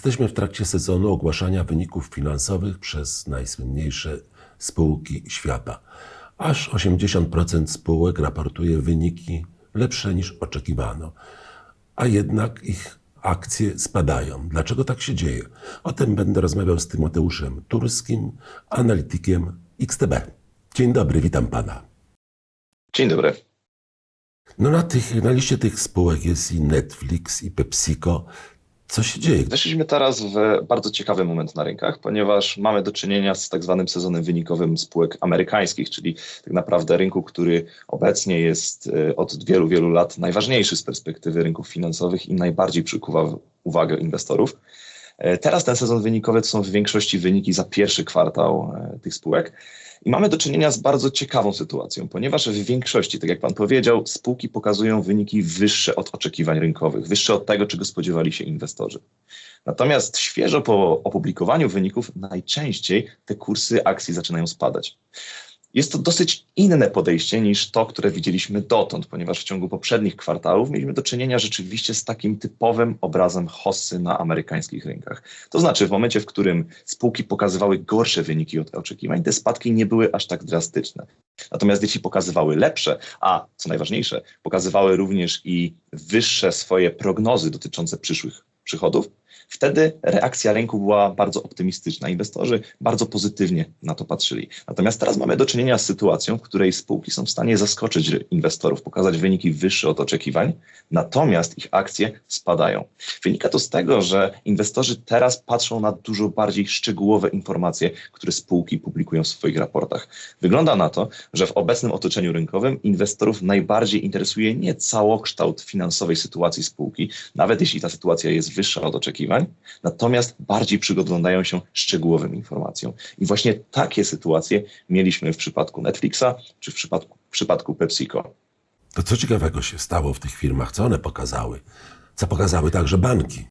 Jesteśmy w trakcie sezonu ogłaszania wyników finansowych przez najsłynniejsze spółki świata. Aż 80% spółek raportuje wyniki lepsze niż oczekiwano, a jednak ich akcje spadają. Dlaczego tak się dzieje? O tym będę rozmawiał z Tymoteuszem Turskim, analitykiem XTB. Dzień dobry, witam pana. Dzień dobry. No na, tych, na liście tych spółek jest i Netflix, i PepsiCo. Co się dzieje? Weszliśmy teraz w bardzo ciekawy moment na rynkach, ponieważ mamy do czynienia z tak zwanym sezonem wynikowym spółek amerykańskich, czyli tak naprawdę rynku, który obecnie jest e, od wielu, wielu lat najważniejszy z perspektywy rynków finansowych i najbardziej przykuwa uwagę inwestorów. E, teraz ten sezon wynikowy to są w większości wyniki za pierwszy kwartał e, tych spółek. I mamy do czynienia z bardzo ciekawą sytuacją, ponieważ w większości, tak jak Pan powiedział, spółki pokazują wyniki wyższe od oczekiwań rynkowych, wyższe od tego, czego spodziewali się inwestorzy. Natomiast świeżo po opublikowaniu wyników najczęściej te kursy akcji zaczynają spadać. Jest to dosyć inne podejście niż to, które widzieliśmy dotąd, ponieważ w ciągu poprzednich kwartałów mieliśmy do czynienia rzeczywiście z takim typowym obrazem hossy na amerykańskich rynkach. To znaczy, w momencie, w którym spółki pokazywały gorsze wyniki od oczekiwań, te spadki nie były aż tak drastyczne. Natomiast jeśli pokazywały lepsze, a co najważniejsze, pokazywały również i wyższe swoje prognozy dotyczące przyszłych przychodów, Wtedy reakcja rynku była bardzo optymistyczna. Inwestorzy bardzo pozytywnie na to patrzyli. Natomiast teraz mamy do czynienia z sytuacją, w której spółki są w stanie zaskoczyć inwestorów, pokazać wyniki wyższe od oczekiwań, natomiast ich akcje spadają. Wynika to z tego, że inwestorzy teraz patrzą na dużo bardziej szczegółowe informacje, które spółki publikują w swoich raportach. Wygląda na to, że w obecnym otoczeniu rynkowym inwestorów najbardziej interesuje nie całokształt finansowej sytuacji spółki, nawet jeśli ta sytuacja jest wyższa od oczekiwań, natomiast bardziej przyglądają się szczegółowym informacjom. I właśnie takie sytuacje mieliśmy w przypadku Netflixa czy w przypadku, w przypadku PepsiCo. To co ciekawego się stało w tych firmach? Co one pokazały? Co pokazały także banki?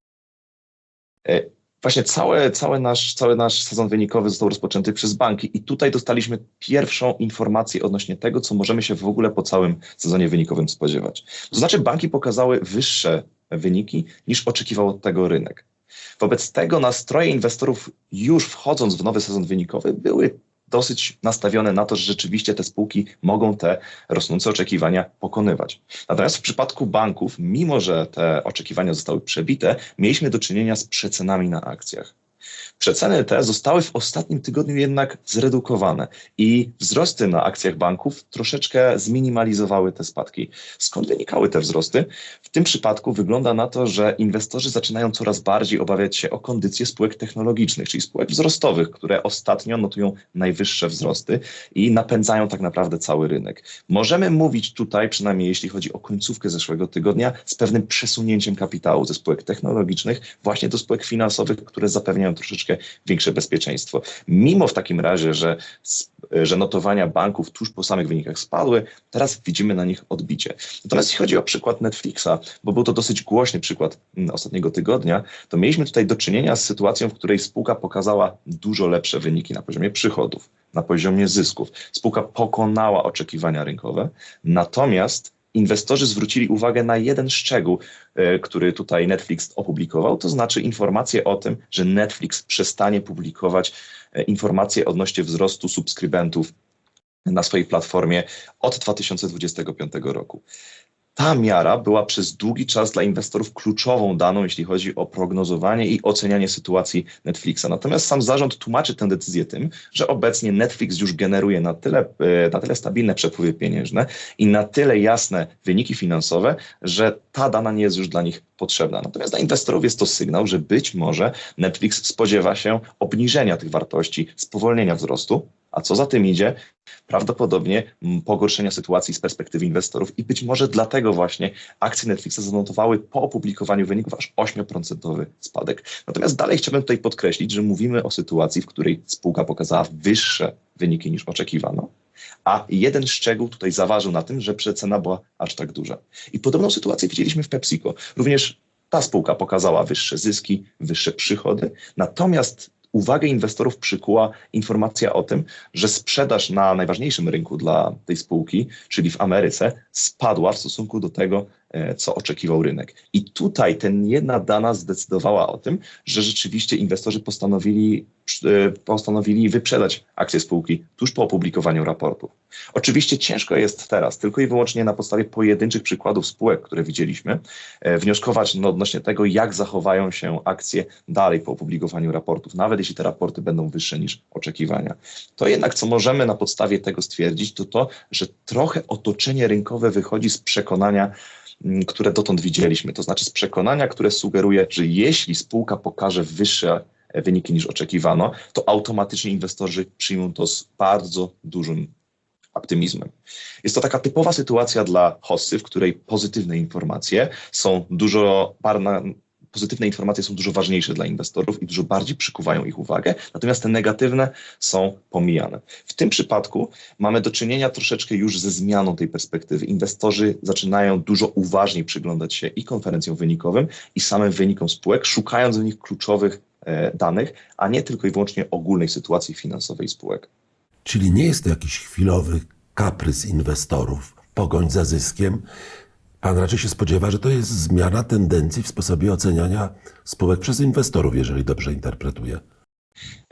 E, właśnie cały, nasz, cały nasz sezon wynikowy został rozpoczęty przez banki i tutaj dostaliśmy pierwszą informację odnośnie tego, co możemy się w ogóle po całym sezonie wynikowym spodziewać. To znaczy banki pokazały wyższe wyniki niż oczekiwał od tego rynek. Wobec tego nastroje inwestorów już wchodząc w nowy sezon wynikowy były dosyć nastawione na to, że rzeczywiście te spółki mogą te rosnące oczekiwania pokonywać. Natomiast w przypadku banków, mimo że te oczekiwania zostały przebite, mieliśmy do czynienia z przecenami na akcjach. Przeceny te zostały w ostatnim tygodniu jednak zredukowane i wzrosty na akcjach banków troszeczkę zminimalizowały te spadki. Skąd wynikały te wzrosty? W tym przypadku wygląda na to, że inwestorzy zaczynają coraz bardziej obawiać się o kondycję spółek technologicznych, czyli spółek wzrostowych, które ostatnio notują najwyższe wzrosty i napędzają tak naprawdę cały rynek. Możemy mówić tutaj, przynajmniej jeśli chodzi o końcówkę zeszłego tygodnia, z pewnym przesunięciem kapitału ze spółek technologicznych właśnie do spółek finansowych, które zapewniają troszeczkę troszeczkę większe bezpieczeństwo. Mimo w takim razie, że, że notowania banków tuż po samych wynikach spadły, teraz widzimy na nich odbicie. Natomiast jeśli chodzi o przykład Netflixa, bo był to dosyć głośny przykład mm, ostatniego tygodnia, to mieliśmy tutaj do czynienia z sytuacją, w której spółka pokazała dużo lepsze wyniki na poziomie przychodów, na poziomie zysków. Spółka pokonała oczekiwania rynkowe, natomiast inwestorzy zwrócili uwagę na jeden szczegół, e, który tutaj Netflix opublikował, to znaczy informację o tym, że Netflix przestanie publikować e, informacje odnośnie wzrostu subskrybentów na swojej platformie od 2025 roku ta miara była przez długi czas dla inwestorów kluczową daną, jeśli chodzi o prognozowanie i ocenianie sytuacji Netflixa. Natomiast sam zarząd tłumaczy tę decyzję tym, że obecnie Netflix już generuje na tyle, e, na tyle stabilne przepływy pieniężne i na tyle jasne wyniki finansowe, że ta dana nie jest już dla nich potrzebna. Natomiast dla inwestorów jest to sygnał, że być może Netflix spodziewa się obniżenia tych wartości, spowolnienia wzrostu, a co za tym idzie, prawdopodobnie pogorszenia sytuacji z perspektywy inwestorów i być może dlatego właśnie akcje Netflixa zanotowały po opublikowaniu wyników aż 8% spadek. Natomiast dalej chciałbym tutaj podkreślić, że mówimy o sytuacji, w której spółka pokazała wyższe wyniki niż oczekiwano, a jeden szczegół tutaj zaważył na tym, że przecena była aż tak duża. I podobną sytuację widzieliśmy w PepsiCo. Również ta spółka pokazała wyższe zyski, wyższe przychody, natomiast uwagę inwestorów przykuła informacja o tym, że sprzedaż na najważniejszym rynku dla tej spółki, czyli w Ameryce, spadła w stosunku do tego, co oczekiwał rynek. I tutaj ten jedna dana zdecydowała o tym, że rzeczywiście inwestorzy postanowili, e, postanowili wyprzedać akcje spółki tuż po opublikowaniu raportu. Oczywiście ciężko jest teraz tylko i wyłącznie na podstawie pojedynczych przykładów spółek, które widzieliśmy, e, wnioskować no, odnośnie tego, jak zachowają się akcje dalej po opublikowaniu raportów, nawet jeśli te raporty będą wyższe niż oczekiwania. To jednak, co możemy na podstawie tego stwierdzić, to to, że trochę otoczenie rynkowe wychodzi z przekonania, które dotąd widzieliśmy. To znaczy z przekonania, które sugeruje, że jeśli spółka pokaże wyższe e, wyniki niż oczekiwano, to automatycznie inwestorzy przyjmą to z bardzo dużym optymizmem. Jest to taka typowa sytuacja dla hossy, w której pozytywne informacje są dużo barna, pozytywne informacje są dużo ważniejsze dla inwestorów i dużo bardziej przykuwają ich uwagę, natomiast te negatywne są pomijane. W tym przypadku mamy do czynienia troszeczkę już ze zmianą tej perspektywy. Inwestorzy zaczynają dużo uważniej przyglądać się i konferencjom wynikowym, i samym wynikom spółek, szukając w nich kluczowych e, danych, a nie tylko i wyłącznie ogólnej sytuacji finansowej spółek. Czyli nie jest to jakiś chwilowy kaprys inwestorów, pogoń za zyskiem. Pan raczej się spodziewa, że to jest zmiana tendencji w sposobie oceniania spółek przez inwestorów, jeżeli dobrze interpretuję.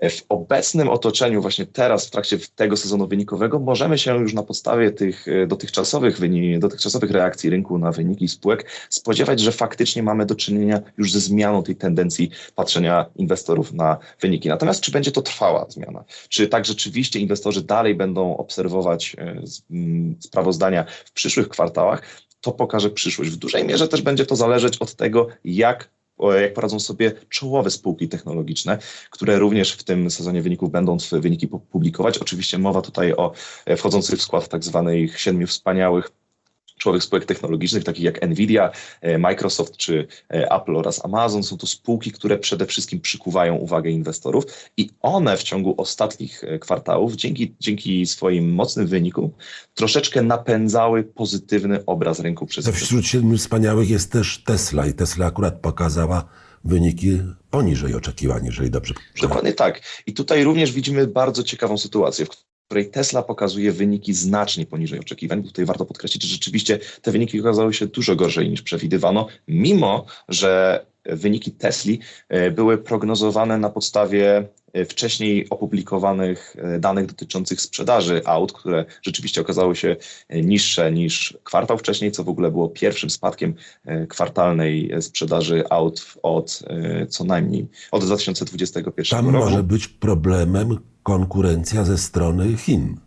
W obecnym otoczeniu, właśnie teraz, w trakcie tego sezonu wynikowego, możemy się już na podstawie tych e, dotychczasowych, dotychczasowych reakcji rynku na wyniki spółek spodziewać, że faktycznie mamy do czynienia już ze zmianą tej tendencji patrzenia inwestorów na wyniki. Natomiast czy będzie to trwała zmiana? Czy tak rzeczywiście inwestorzy dalej będą obserwować e, z- m, sprawozdania w przyszłych kwartałach? To pokaże przyszłość. W dużej mierze też będzie to zależeć od tego, jak jak poradzą sobie czołowe spółki technologiczne, które również w tym sezonie wyników będą wyniki pu- publikować. Oczywiście mowa tutaj o e, wchodzących w skład tak zwanych siedmiu wspaniałych czołowych spółek technologicznych, takich jak Nvidia, e, Microsoft czy e, Apple oraz Amazon. Są to spółki, które przede wszystkim przykuwają uwagę inwestorów i one w ciągu ostatnich e, kwartałów, dzięki, dzięki swoim mocnym wynikom, troszeczkę napędzały pozytywny obraz rynku przez wśród siedmiu wspaniałych jest też Tesla i Tesla akurat pokazała wyniki poniżej oczekiwań, jeżeli dobrze Dokładnie tak. I tutaj również widzimy bardzo ciekawą sytuację, w której Tesla pokazuje wyniki znacznie poniżej oczekiwań. Tutaj warto podkreślić, że rzeczywiście te wyniki okazały się dużo gorzej niż przewidywano, mimo że wyniki Tesli e, były prognozowane na podstawie e, wcześniej opublikowanych e, danych dotyczących sprzedaży aut, które rzeczywiście okazały się niższe niż kwartał wcześniej, co w ogóle było pierwszym spadkiem kwartalnej sprzedaży aut od co najmniej od 2021 Tam roku. może być problemem konkurencja ze strony Chin,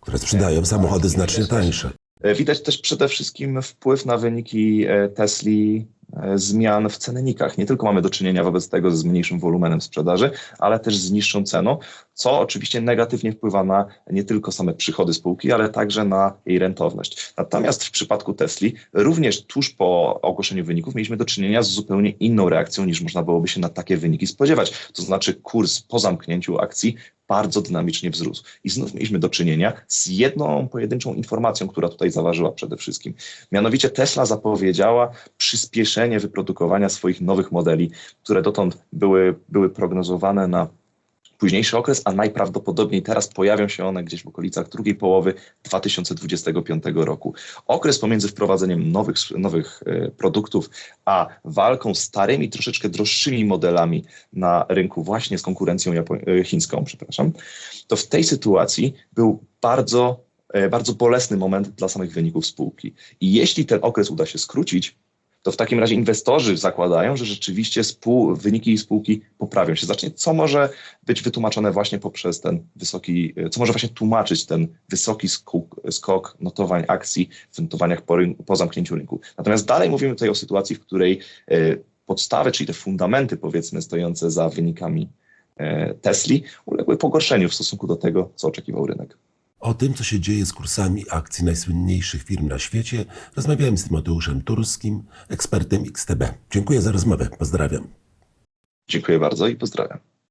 które sprzedają samochody znacznie tańsze. Widać też przede wszystkim wpływ na wyniki Tesli zmian w cennikach. Nie tylko mamy do czynienia wobec tego z mniejszym wolumenem sprzedaży, ale też z niższą ceną, co oczywiście negatywnie wpływa na nie tylko same przychody spółki, ale także na jej rentowność. Natomiast w przypadku Tesli również tuż po ogłoszeniu wyników mieliśmy do czynienia z zupełnie inną reakcją niż można byłoby się na takie wyniki spodziewać. To znaczy kurs po zamknięciu akcji bardzo dynamicznie wzrósł. I znów mieliśmy do czynienia z jedną pojedynczą informacją, która tutaj zaważyła przede wszystkim. Mianowicie Tesla zapowiedziała przyspieszenie wyprodukowania swoich nowych modeli, które dotąd były, były prognozowane na późniejszy okres, a najprawdopodobniej teraz pojawią się one gdzieś w okolicach drugiej połowy 2025 roku. Okres pomiędzy wprowadzeniem nowych, nowych e, produktów, a walką z starymi, troszeczkę droższymi modelami na rynku właśnie z konkurencją Japo- e, chińską, przepraszam, to w tej sytuacji był bardzo, e, bardzo bolesny moment dla samych wyników spółki. I jeśli ten okres uda się skrócić, to w takim razie inwestorzy zakładają, że rzeczywiście spół, wyniki spółki poprawią się. Zacznie, co może być wytłumaczone właśnie poprzez ten wysoki, co może właśnie tłumaczyć ten wysoki skok, skok notowań akcji w notowaniach po, po zamknięciu rynku. Natomiast dalej mówimy tutaj o sytuacji, w której e, podstawy, czyli te fundamenty powiedzmy stojące za wynikami e, Tesli uległy pogorszeniu w stosunku do tego, co oczekiwał rynek. O tym, co się dzieje z kursami akcji najsłynniejszych firm na świecie, rozmawiałem z Tymoteuszem Turskim, ekspertem XTB. Dziękuję za rozmowę. Pozdrawiam. Dziękuję bardzo i pozdrawiam.